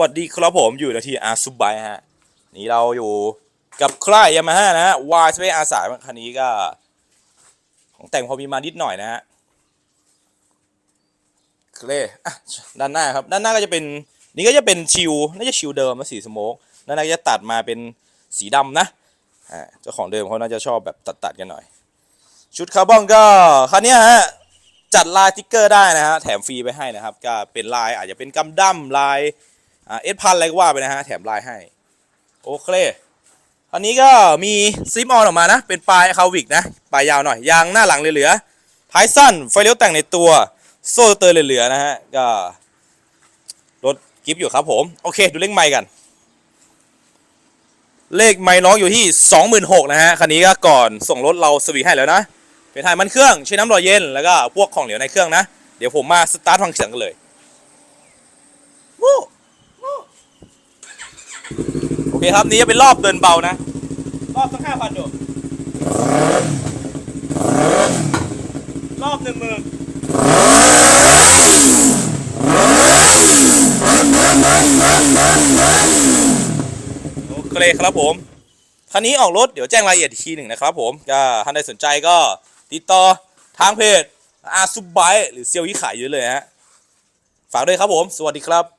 วัสดีครับผมอยู่ในที่อาซุบายฮะ นี่เราอยู่กับใครยามาฮ่านะฮะวายสเปอาสาคันนี้ก็ ของแต่งพอมีมานิดหน่อยนะฮะเคลอะด้านหน้าครับ ด้านหน้าก็จะเป็น นี่ก็จะเป็นชิวน่าจะชิวเดิมนะสีสโมกด้านหน้าจะตัดมาเป็นสีดำนะอ่าเจ้าของเดิมเขาน่าจะชอบแบบตัดๆกันหน่อย ชุดคาร์บอนก็คันนี้ฮะจัดลายติ๊กเกอร์ได้นะฮะแถมฟรีไปให้นะครับ ก็เป็นลายอาจจะเป็นกัมดั้มลาย เอสพันอะไรก็ว่าไปนะฮะ แถมลายให้ โอเคอันนี้ก็มีซิมออนออกมานะ เป็นปลายคาวิกนะ ปลายยาวหน่อย ยางหน้าหลังเหลือๆท้ายสั้น ไฟเลี้ยวแต่งในตัว โซ่เตอร์เหลือๆนะฮะ ก็รถกิฟต์อยู่ครับผม โอเค ดูเลขไมค์กัน เลขไมค์น้องอยู่ที่ 26,000นะฮะ คันนี้ก็ก่อนส่งรถเราสวีทให้แล้วนะ เป็นถ่ายมันเครื่อง ใช้น้ำหล่อเย็น แล้วก็พวกของเหลวในเครื่องนะ เดี๋ยวผมมาสตาร์ทฟังเสียงกันเลยวู้วู้ โอเคครับนี่จะเป็นรอบเดินเบานะ รอบสักห้าพันดูรอบหนึ่งหมื่นโอเคครับผมคันนี้ออกรถเดี๋ยวแจ้งรายละเอียดอีกทีหนึ่งนะครับผมก็ท่านใดสนใจก็ติดต่อทางเพจอาซุบไบหรือเซียวยี่ขายเยอะเลยฮะ ฝากด้วยครับผม สวัสดีครับ